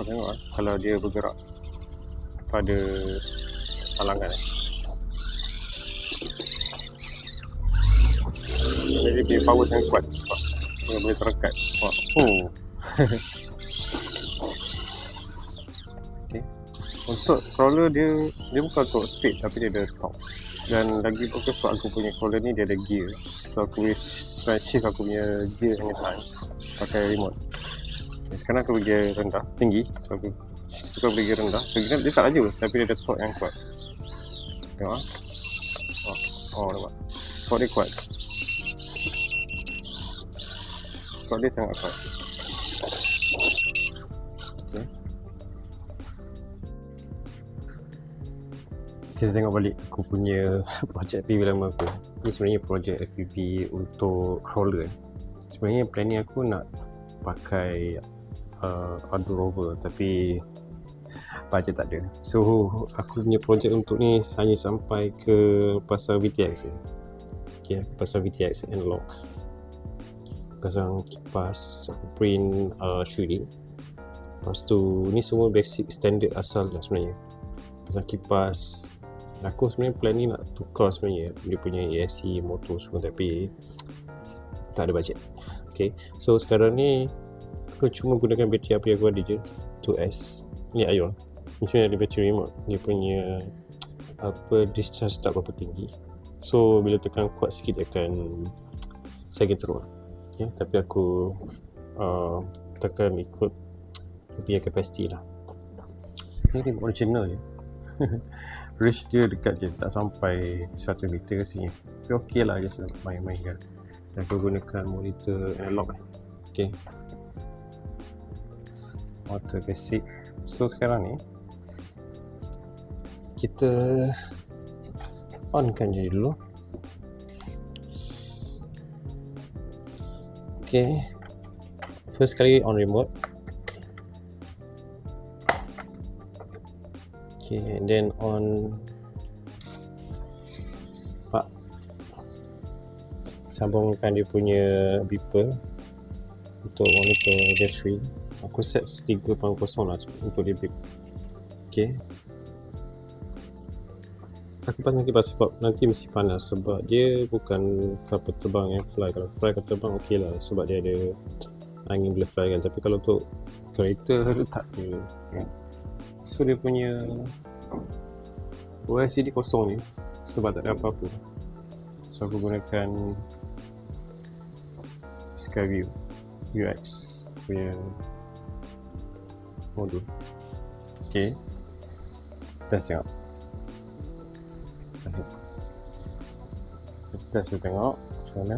Kau tengok lah kalau dia bergerak pada halangan eh. Jadi dia power sangat kuat sebab dia boleh terangkat. Wah. Oh. okay. Untuk crawler dia dia bukan untuk speed tapi dia ada top. Dan lagi bagus sebab aku punya crawler ni dia ada gear. So aku boleh shift aku punya gear anytime pakai remote. Sekarang aku pergi rendah, tinggi. Aku suka pergi rendah. So, dia, tak laju tapi dia ada torque yang kuat. Tengok ah. Oh, oh nampak. Torque dia kuat. Torque dia sangat kuat. Kita tengok balik aku punya projek FPV lama aku. Ni sebenarnya projek FPV untuk crawler. Sebenarnya planning aku nak pakai uh, Adu Rover tapi bajet tak ada. So aku punya projek untuk ni hanya sampai ke pasal VTX je. Okay, pasal VTX analog. Pasang kipas, print uh, shooting. Lepas tu ni semua basic standard asal lah sebenarnya. Pasang kipas. Aku sebenarnya plan ni nak tukar sebenarnya dia punya ESC motor semua tapi tak ada bajet. Okay, so sekarang ni aku cuma gunakan bateri apa yang aku ada je 2S ni Ion ni sebenarnya ada bateri remote. Dia punya apa discharge tak berapa tinggi. So bila tekan kuat sikit dia akan sagging teruk okay, tapi aku uh, tekan ikut dia capacity lah. Ni dia original je. Reach dia dekat je. Tak sampai 100 meter ke sini. Tapi ok lah just main-main kan. Dan aku gunakan monitor analog eh. Okay. Motor basic. So sekarang ni kita onkan je dulu. Okay. First kali on remote. Okay, and then on sambungkan dia punya beeper untuk monitor battery aku set 3.0 lah untuk beep ok. Aku pasang kipas sebab nanti mesti panas sebab dia bukan kapal terbang yang fly. Kalau fly kapal terbang ok lah sebab dia ada angin boleh fly kan. Tapi kalau untuk kereta tak. ada kan? so dia punya OLCD kosong ni sebab tak ada apa-apa. So aku gunakan Skyview UX punya modul ok kita tengok. Kita test tengok. Macam mana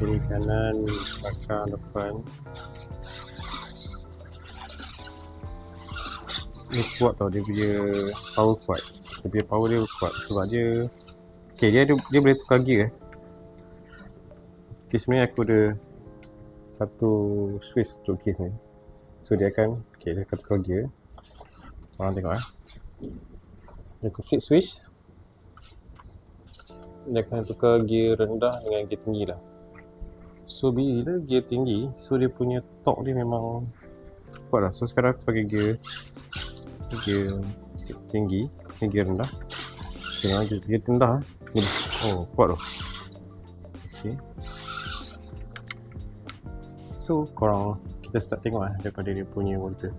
kiri kanan belakang depan. Ni kuat tau dia punya power kuat. Dia punya power dia kuat. Sebab dia Okay, dia ada, dia boleh tukar gear eh. Okay, sebenarnya aku ada satu switch untuk case ni. So dia akan, okay, dia akan tukar gear. Korang tengok eh. Dia akan flip switch. Dia akan tukar gear rendah dengan gear tinggi lah. So bila gear tinggi, so dia punya torque dia memang kuat lah. So sekarang aku pakai gear gear tinggi, gear rendah. Tengok gear, gear rendah eh. Oh, kuat tu. So, korang kita start tengok lah daripada dia punya monitor.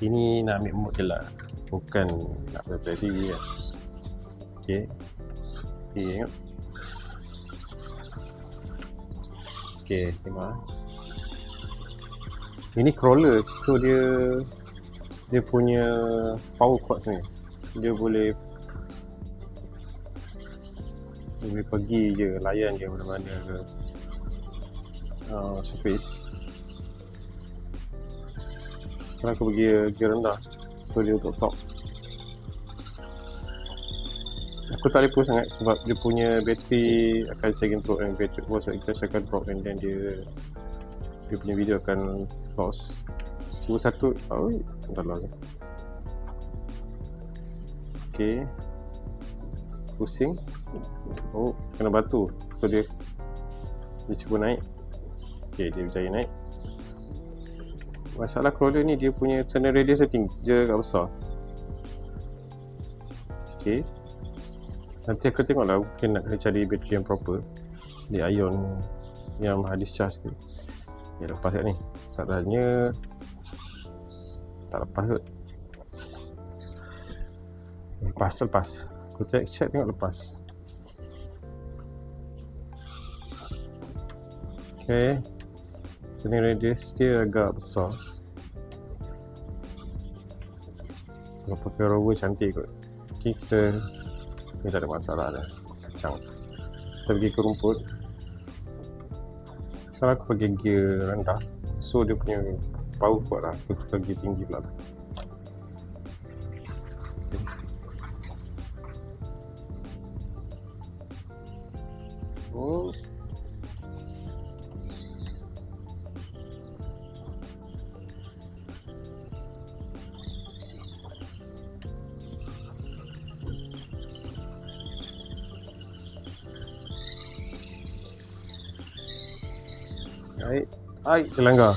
Ini nak ambil mode je lah. Bukan nak TV kan. Okay. Okay, tengok. Okay, tengok lah. Ini crawler. So, dia dia punya power kuat sebenarnya dia boleh boleh pergi je layan je mana-mana ke. Uh, surface. Sekarang aku pergi gear rendah so dia untuk top. Aku tak boleh sangat sebab dia punya bateri akan second drop and bateri was so akan drop and then dia dia punya video akan loss Dua satu Oh, dah lah Okay Pusing. Oh, kena batu. So dia Dia cuba naik. Okay dia berjaya naik. Masalah crawler ni dia punya turn radius dia tinggi Dia agak besar. Okay. Nanti aku tengok lah Mungkin nak kena cari bateri yang proper. Di ion Yang maha discharge tu Okay lepas kat ni. Salahnya Tak lepas kot. Lepas lepas Aku check check tengok lepas. Okay. Turning radius dia agak besar. Kalau pakai rover cantik kot. Okay kita Ni tak ada masalah dah. Kacang Kita pergi ke rumput. Sekarang aku pakai gear rendah. So dia punya Power kuat lah. Aku tukar gear tinggi pula Baik. Baik, terlanggar.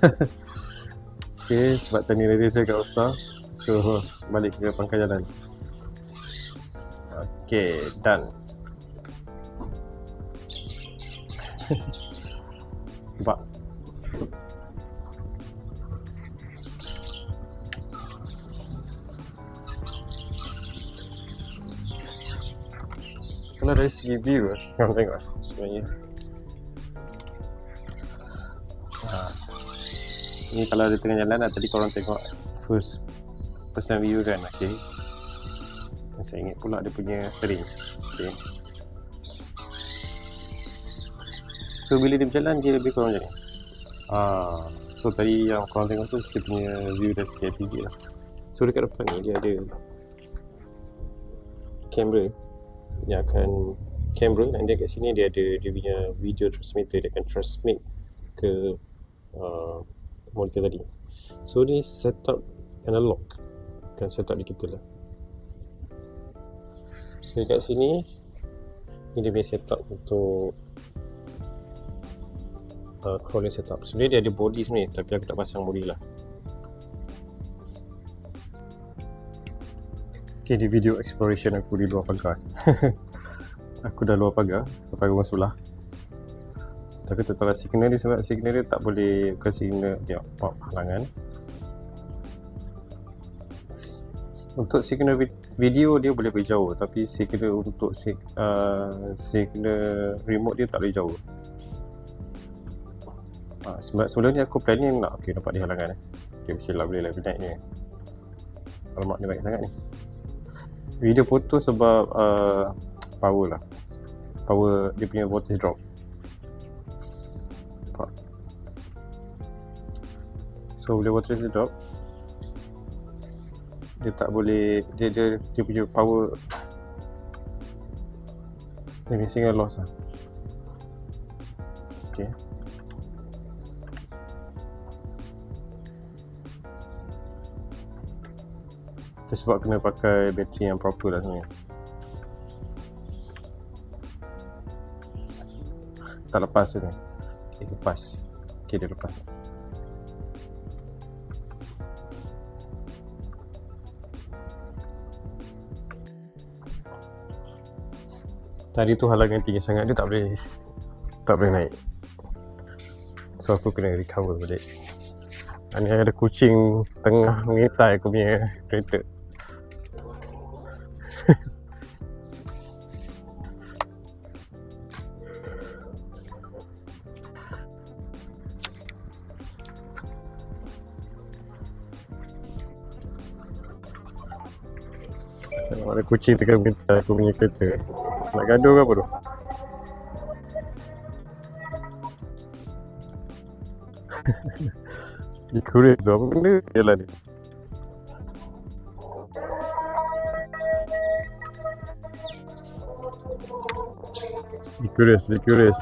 okay, sebab tadi radio saya agak besar. So, balik ke pangkal jalan. Okay, done. Nampak? Kalau dari segi view, korang tengok sebenarnya Ni kalau dia tengah jalan lah, tadi korang tengok first person view kan, okay. Saya ingat pula dia punya steering, okay. So bila dia berjalan dia lebih kurang macam ni. Ah, so tadi yang korang tengok tu dia punya view dari segi FPV lah. So dekat depan ni dia ada kamera yang akan kamera dan dia kat sini dia ada dia punya video transmitter dia akan transmit ke uh, monitor tadi. So ni setup analog kan setup digital lah. So kat sini ni dia punya setup untuk uh, crawling setup. Sebenarnya dia ada body sebenarnya tapi aku tak pasang body lah. Okay, di video exploration aku di luar pagar. aku dah luar pagar, pagar Masulah. Tapi tak tahu lah signal dia sebab signal dia tak boleh bukan signal dia apa halangan. Untuk signal vi- video dia boleh pergi jauh tapi signal untuk sig- uh, signal remote dia tak boleh jauh. Ha, sebab sebelum ni aku planning nak okay, nampak dia halangan eh. Okay, mesti lah boleh level naik ni. Alamak ni baik sangat ni. Video foto sebab uh, power lah. Power dia punya voltage drop. So bila voltage dia drop dia tak boleh dia dia, dia punya power dia punya signal loss lah. Okay. Itu sebab kena pakai bateri yang proper lah sebenarnya. Tak lepas tu ni. Okay, lepas. Okay, dia lepas. Tadi tu halangan tinggi sangat dia tak boleh tak boleh naik. So aku kena recover balik. Ni ada kucing tengah mengitai aku punya kereta. Ada kucing tengah mengitai aku punya kereta. Nak gaduh ke apa tu? Dia curious tu apa benda? Jalan ni. Dia curious.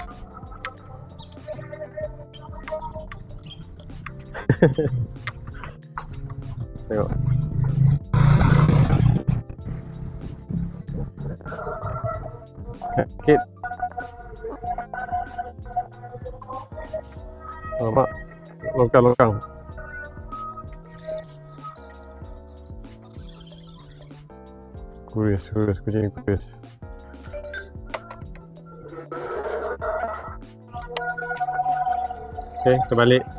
Tengok Alamak. Longkang, longkang. Kurius, kurius, kucing ni kurius. Okay, terbalik.